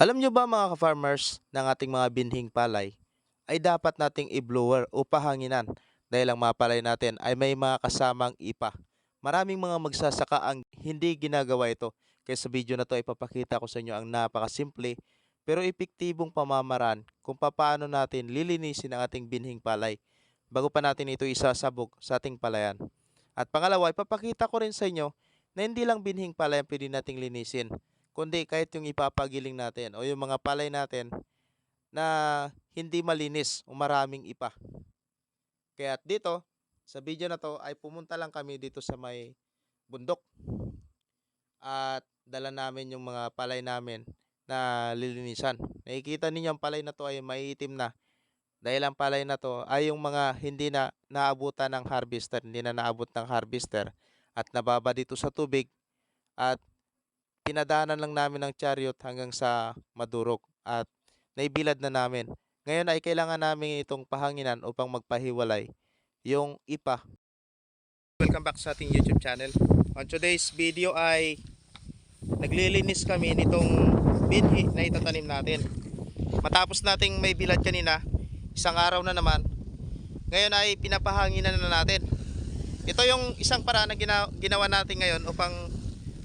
Alam nyo ba mga ka-farmers ng ating mga binhing palay ay dapat nating i-blower o pahanginan dahil ang mga palay natin ay may mga kasamang ipa. Maraming mga magsasaka ang hindi ginagawa ito. Kaya sa video na to ay papakita ko sa inyo ang napakasimple pero epektibong pamamaraan kung paano natin lilinisin ang ating binhing palay bago pa natin ito isasabog sa ating palayan. At pangalawa, ipapakita ko rin sa inyo na hindi lang binhing palay ang pwede nating linisin kundi kahit yung ipapagiling natin o yung mga palay natin na hindi malinis o maraming ipa. Kaya dito, sa video na to ay pumunta lang kami dito sa may bundok. At dala namin yung mga palay namin na lilinisan. Nakikita ninyo ang palay na to ay maiitim na. Dahil ang palay na to ay yung mga hindi na naabutan ng harvester, hindi na naabot ng harvester at nababa dito sa tubig at pinadaanan lang namin ng chariot hanggang sa madurog at naibilad na namin. Ngayon ay kailangan namin itong pahanginan upang magpahiwalay yung ipa. Welcome back sa ating YouTube channel. On today's video ay naglilinis kami nitong binhi na itatanim natin. Matapos nating may bilad kanina, isang araw na naman, ngayon ay pinapahanginan na natin. Ito yung isang paraan na gina- ginawa natin ngayon upang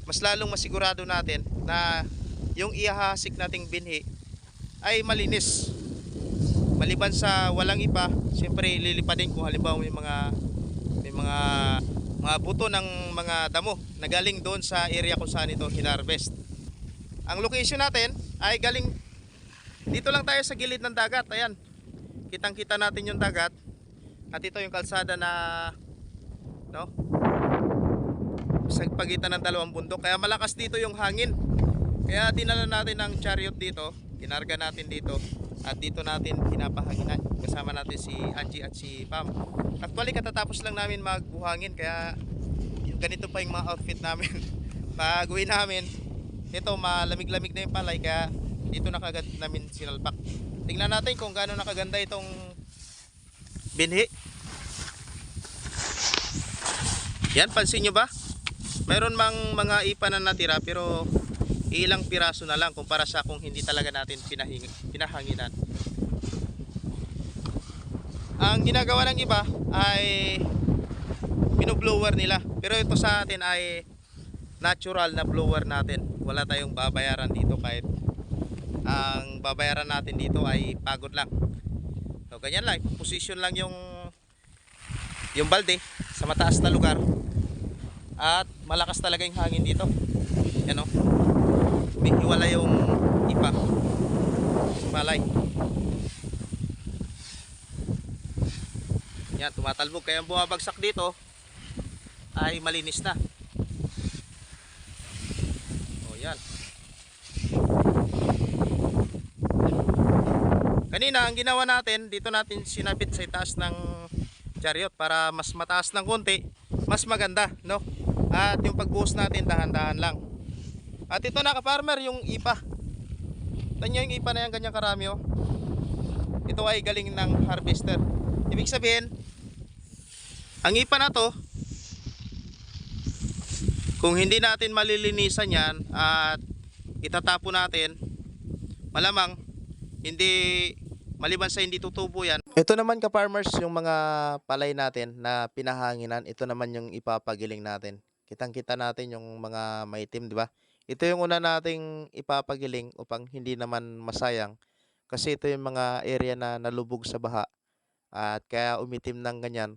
mas lalong masigurado natin na yung ihahasik nating binhi ay malinis. Maliban sa walang ipa, siyempre lilipadin ko halimbawa may mga may mga mga buto ng mga damo na galing doon sa area kung saan ito hinarvest. Ang location natin ay galing dito lang tayo sa gilid ng dagat. Ayan. Kitang-kita natin yung dagat. At ito yung kalsada na no? Sa pagitan ng dalawang bundok. Kaya malakas dito yung hangin. Kaya dinala natin ang chariot dito, kinarga natin dito at dito natin pinapahanginan. Kasama natin si Angie at si Pam. Actually katatapos lang namin magbuhangin kaya ganito pa yung mga outfit namin. Pag uwi namin, ito malamig-lamig na yung palay kaya dito na kagad namin sinalpak. Tingnan natin kung gaano nakaganda itong binhi. Yan, pansin nyo ba? Meron mang mga ipa na natira pero ilang piraso na lang kumpara sa kung hindi talaga natin pinahing, pinahanginan. Ang ginagawa ng iba ay binoblower nila. Pero ito sa atin ay natural na blower natin. Wala tayong babayaran dito kahit ang babayaran natin dito ay pagod lang. So ganyan lang, position lang yung yung balde sa mataas na lugar. At malakas talaga yung hangin dito. Yan o. Hiwala yung ipa. Malay. Yan, tumatalbog. Kaya ang bumabagsak dito ay malinis na. O yan. Kanina, ang ginawa natin, dito natin sinabit sa itaas ng chariot para mas mataas ng konti, mas maganda, no? At yung pagbuhos natin, dahan-dahan lang. At ito na ka-farmer, yung ipa. Tanyo yung ipa na yan, ganyang karami, oh. Ito ay galing ng harvester. Ibig sabihin, ang ipa na to, kung hindi natin malilinisan yan at itatapo natin, malamang hindi maliban sa hindi tutubo yan. Ito naman ka farmers yung mga palay natin na pinahanginan, ito naman yung ipapagiling natin. Kitang-kita natin yung mga maitim, di ba? Ito yung una nating ipapagiling upang hindi naman masayang kasi ito yung mga area na nalubog sa baha at kaya umitim ng ganyan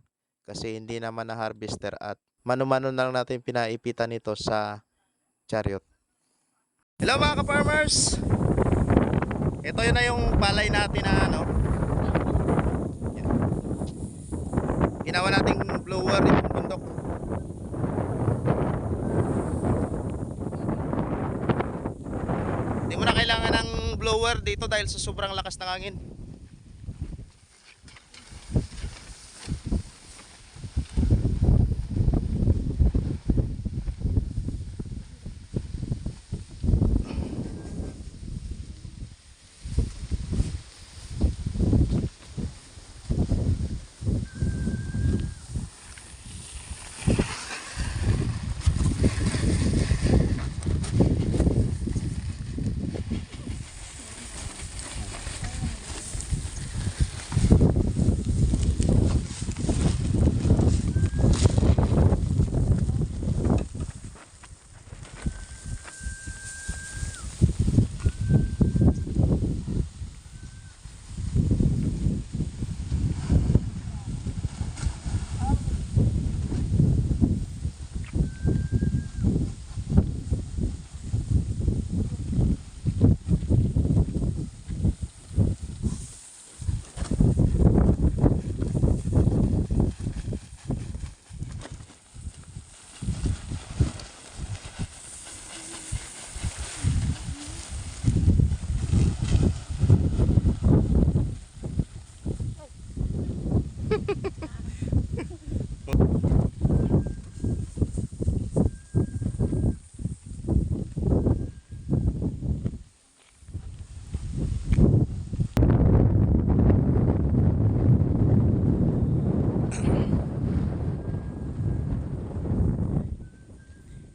kasi hindi naman na harvester at mano-mano na lang natin pinaipitan ito sa chariot. Hello mga ka-farmers! Ito yun na yung palay natin na ano. Ginawa nating blower yung bundok. Hindi mo na kailangan ng blower dito dahil sa sobrang lakas ng hangin.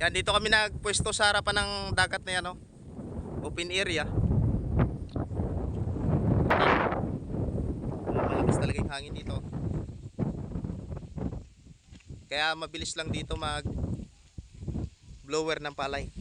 Yan, dito kami nagpwesto sa harapan ng dagat na yan, oh. Open area. Malakas talaga yung hangin dito. Kaya mabilis lang dito mag blower ng palay.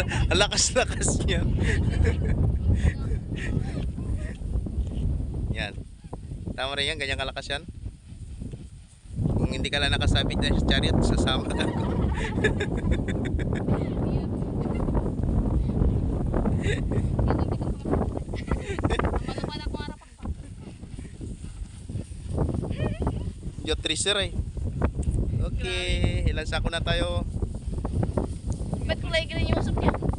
lakas-lakas niya. yan. Tama rin yan, ganyan kalakas yan. Kung hindi ka lang nakasabit na sa chariot, sasama ka. Yo tracer eh. Okay, ilan sako na tayo? alegre nenhum, sabe?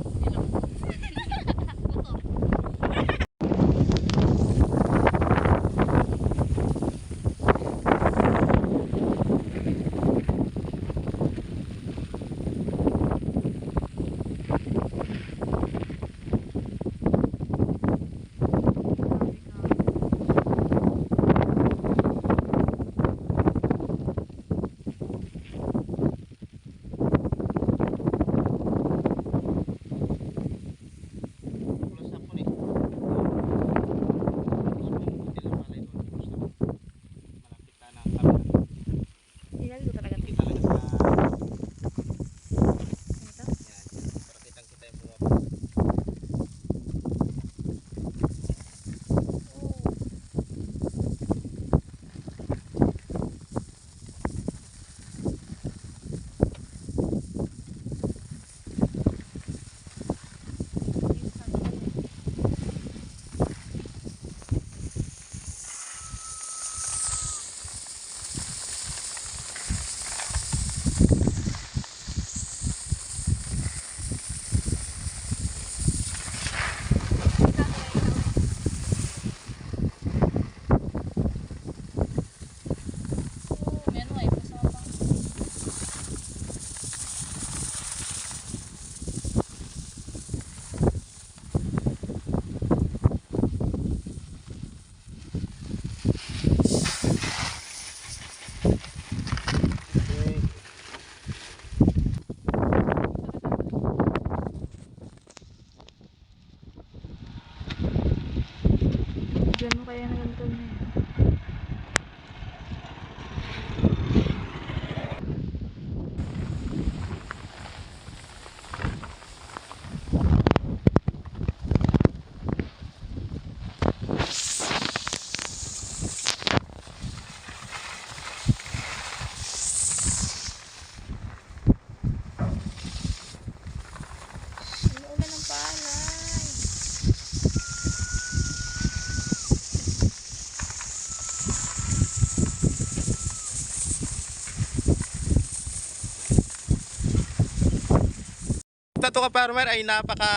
Farmer ay napaka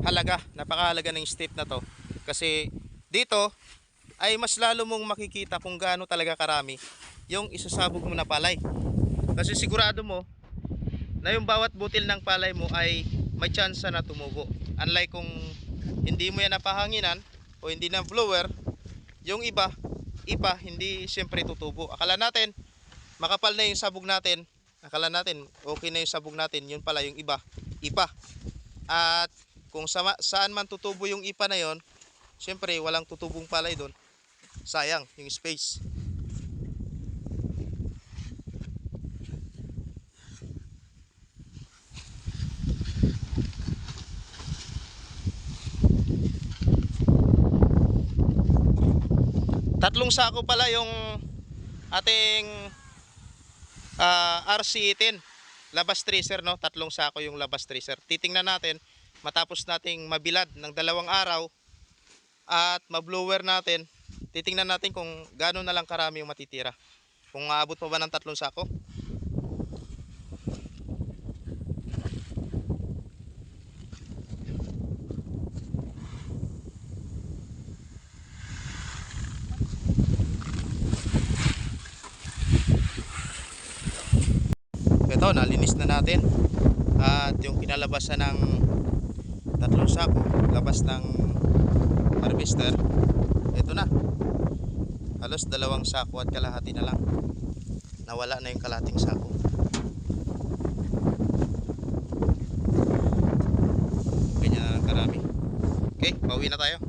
halaga, napakahalaga ng step na to. Kasi dito ay mas lalo mong makikita kung gaano talaga karami yung isasabog mo na palay. Kasi sigurado mo na yung bawat butil ng palay mo ay may chance na tumubo. Unlike kung hindi mo yan napahanginan o hindi na blower, yung iba, iba hindi siyempre tutubo. Akala natin makapal na yung sabog natin, akala natin okay na yung sabog natin, yun pala yung iba, ipa. At kung sama, saan man tutubo yung ipa na yon, siyempre walang tutubong palay doon. Sayang yung space. Tatlong sako pala yung ating ah, RC10 labas tracer no? Tatlong sako yung labas tracer. Titingnan natin matapos nating mabilad ng dalawang araw at mablower natin titingnan natin kung gaano na lang karami yung matitira. Kung aabot pa ba ng tatlong sako ito nalinis na natin. At yung kinalabasan ng tatlong sako labas ng harvester ito na. Halos dalawang sako at kalahati na lang. Nawala na yung kalating sako. Ganyan na lang karami. Okay pauwi na tayo